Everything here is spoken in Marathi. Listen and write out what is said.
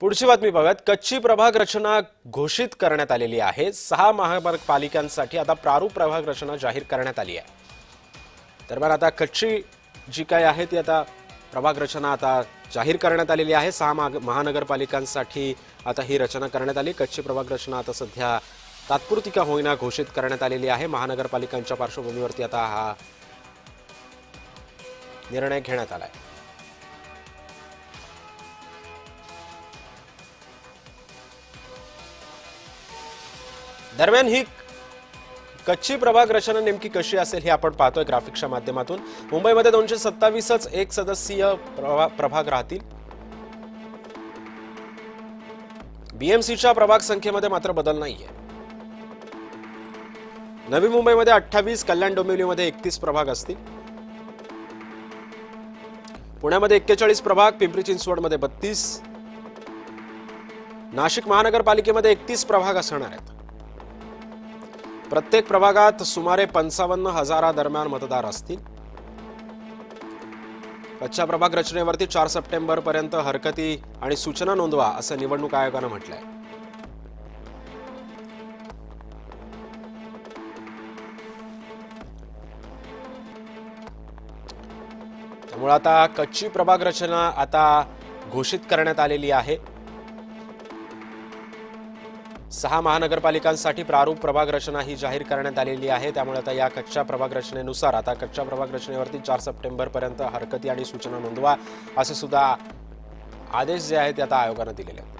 पुढची बातमी पाहूयात कच्ची प्रभाग रचना घोषित करण्यात आलेली आहे. सहा महापालिकांसाठी आता प्रारूप प्रभाग रचना जाहीर करण्यात आली आहे. दरम्यान आता कच्ची जी काय आहे ती आता प्रभाग रचना आता जाहीर करण्यात आलेली आहे. सहा महानगरपालिकांसाठी आता ही रचना करण्यात आली. कच्ची प्रभाग रचना आता सध्या तात्पुरती का होईना घोषित करण्यात आलेली आहे. महानगरपालिकांच्या पार्श्वभूमीवरती आता हा निर्णय घेण्यात आला आहे दरम्यान ही कच्ची प्रभाग रचना नेमकी कशी असेल हे आपण पाहतोय ग्राफिक्सच्या माध्यमातून. मुंबईमध्ये दोनशे सत्तावीसच एक सदस्यीय प्रभा- प्रभाग राहतील. बीएमसीच्या प्रभाग संख्येमध्ये मात्र बदल नाहीये. नवी मुंबईमध्ये अठ्ठावीस कल्याण डोंबिवलीमध्ये एकतीस प्रभाग असतील. पुण्यामध्ये एक्केचाळीस प्रभाग पिंपरी चिंचवडमध्ये बत्तीस. नाशिक महानगरपालिकेमध्ये एकतीस प्रभाग असणार आहेत. प्रत्येक प्रभागात सुमारे पंचावन्न हजारादरम्यान मतदार असतील. कच्च्या प्रभाग रचनेवरती चार सप्टेंबर पर्यंत हरकती आणि सूचना नोंदवा असं निवडणूक आयोगानं म्हटलंय. त्यामुळे आता कच्ची प्रभाग रचना आता घोषित करण्यात आलेली आहे. सहा महानगरपालिकांसाठी प्रारूप प्रभाग रचना ही जाहीर करण्यात आलेली आहे. त्यामुळे आता या कच्च्या प्रभाग रचनेनुसार आता कच्च्या प्रभाग रचनेवरती चार सप्टेंबरपर्यंत हरकती आणि सूचना नोंदवा असे सुद्धा आदेश जे आहेत ते आता आयोगानं दिलेले आहेत.